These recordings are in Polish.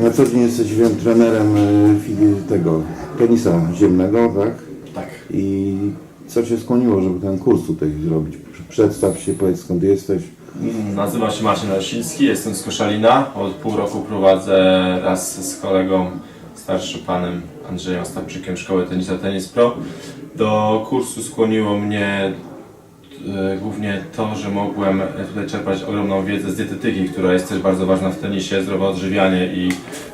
Na co dzień jesteś wiem, trenerem y, fili- tego tenisa ziemnego, tak? Tak. I co Cię skłoniło, żeby ten kurs tutaj zrobić? Przedstaw się, powiedz skąd jesteś. Nazywam się Marcin Lesiński, jestem z Koszalina. Od pół roku prowadzę raz z kolegą, starszym panem Andrzejem Stawczykiem szkołę tenisa Tenis Pro. Do kursu skłoniło mnie e, głównie to, że mogłem tutaj czerpać ogromną wiedzę z dietetyki, która jest też bardzo ważna w tenisie, zdrowe odżywianie i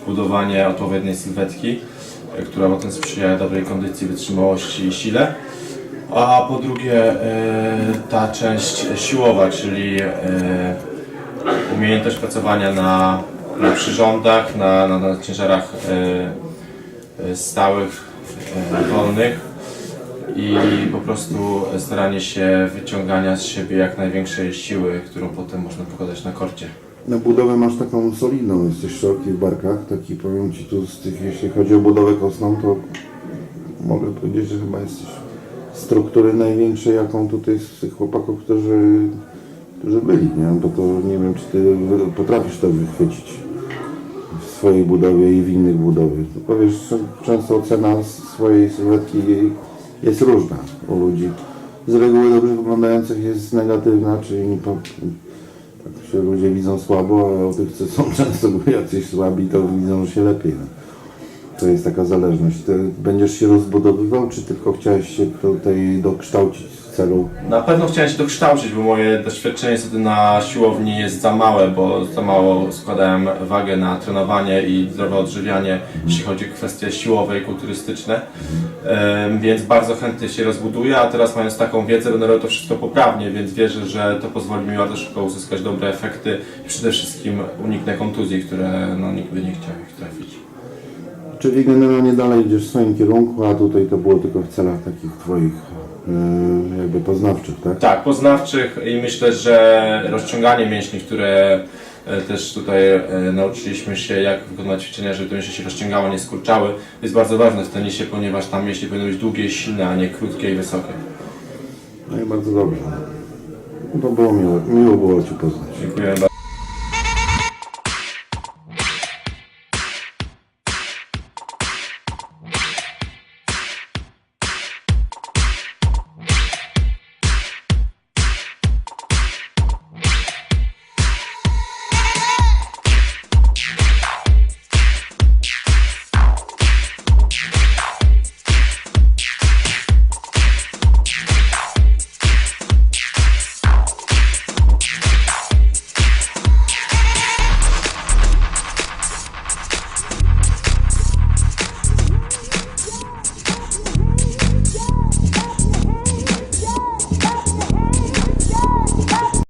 budowanie odpowiedniej sylwetki, e, która potem sprzyja dobrej kondycji, wytrzymałości i sile. A po drugie e, ta część siłowa, czyli e, umiejętność pracowania na, na przyrządach, na, na, na ciężarach e, e, stałych, e, wolnych i po prostu staranie się wyciągania z siebie jak największej siły, którą potem można pokazać na korcie. No budowę masz taką solidną, jesteś szeroki w barkach, taki powiem Ci tu z tych, jeśli chodzi o budowę kostną, to mogę powiedzieć, że chyba jesteś struktury największej, jaką tutaj z tych chłopaków, którzy, którzy byli, nie? Bo to nie wiem, czy Ty potrafisz to wychwycić w swojej budowie i w innych budowie. To powiesz, często ocena swojej sylwetki jest różna u ludzi. Z reguły dobrze wyglądających jest negatywna, czyli po, tak się ludzie widzą słabo, a o tych, co są często jacyś słabi, to widzą się lepiej. No. To jest taka zależność. Ty będziesz się rozbudowywał, czy tylko chciałeś się tutaj dokształcić celu? Na pewno chciałem się dokształcić, bo moje doświadczenie niestety na siłowni jest za małe, bo za mało składałem wagę na trenowanie i zdrowe odżywianie, jeśli chodzi o kwestie siłowe i kulturystyczne. Więc bardzo chętnie się rozbuduję, a teraz mając taką wiedzę będę robił to wszystko poprawnie, więc wierzę, że to pozwoli mi bardzo szybko uzyskać dobre efekty i przede wszystkim uniknę kontuzji, które no, nigdy nie chciałem ich trafić. Czyli generalnie dalej idziesz w swoim kierunku, a tutaj to było tylko w celach takich Twoich jakby poznawczych, tak? Tak, poznawczych i myślę, że rozciąganie mięśni, które e, też tutaj e, nauczyliśmy się, jak wykonywać ćwiczenia, żeby te mięśnie się rozciągały, nie skurczały, jest bardzo ważne w tenisie, ponieważ tam mięśnie powinny być długie silne, a nie krótkie i wysokie. No i bardzo dobrze. No to było miło, miło było Cię poznać. Dziękuję bardzo.